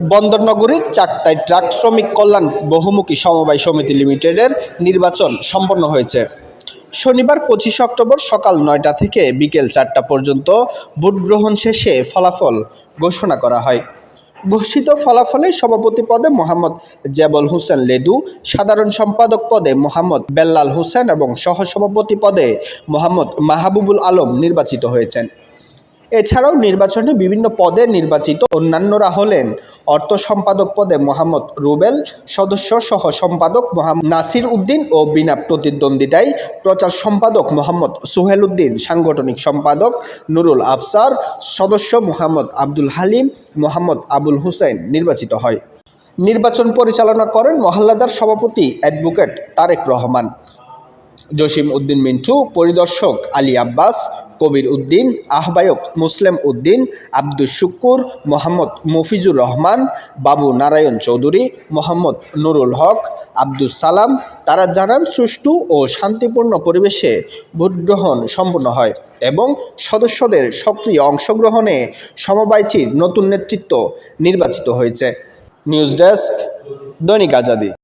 বন্দরনগরীর Chaktai truck শ্রমিক কল্যাণ বহুমুখী সমবায় সমিতি লিমিটেডের নির্বাচন সম্পন্ন হয়েছে। শনিবার পঁচিশে অক্টোবর সকাল নয়টা থেকে বিকেল চারটা পর্যন্ত ভোট গ্রহণ শেষে ফলাফল ঘোষণা করা হয়। ঘোষিত ফলাফলে সভাপতি পদে মোহাম্মদ জেবল হোসেন লেদু, সাধারণ সম্পাদক পদে মোহাম্মদ বেল্লাল হোসেন এবং সহসভাপতি পদে মোহাম্মদ মাহবুবুল আলম নির্বাচিত হয়েছেন। এছাড়াও নির্বাচনে বিভিন্ন পদে নির্বাচিত অন্যান্যরা হলেন অর্থ সম্পাদক পদে মোহাম্মদ রুবেল, সদস্য সহ সম্পাদক মোহাম্মদ নাসির উদ্দিন ও বিনা প্রতিদ্বন্দ্বিতায় প্রচার সম্পাদক মোহাম্মদ সোহেল উদ্দিন, সাংগঠনিক সম্পাদক নুরুল আফসার, সদস্য মোহাম্মদ আব্দুল হালিম, মোহাম্মদ আবুল হুসেন নির্বাচিত হয়। নির্বাচন পরিচালনা করেন মহল্লাদার সভাপতি অ্যাডভোকেট তারেক রহমান। জসিম উদ্দিন মিন্টু, পরিদর্শক আলী আব্বাস, কবির উদ্দিন, আহ্বায়ক মুসলিম উদ্দিন আব্দুস শুক্কুর মোহাম্মদ মফিজুর রহমান, বাবু নারায়ণ চৌধুরী, মোহাম্মদ নুরুল হক, আব্দুস সালাম। তারা জানান, সুষ্ঠু ও শান্তিপূর্ণ পরিবেশে ভোটগ্রহণ সম্পন্ন হয় এবং সদস্যদের সক্রিয় অংশগ্রহণে সমবায়টির নতুন নেতৃত্ব নির্বাচিত হয়েছে। নিউজ ডেস্ক, দৈনিক আজাদি।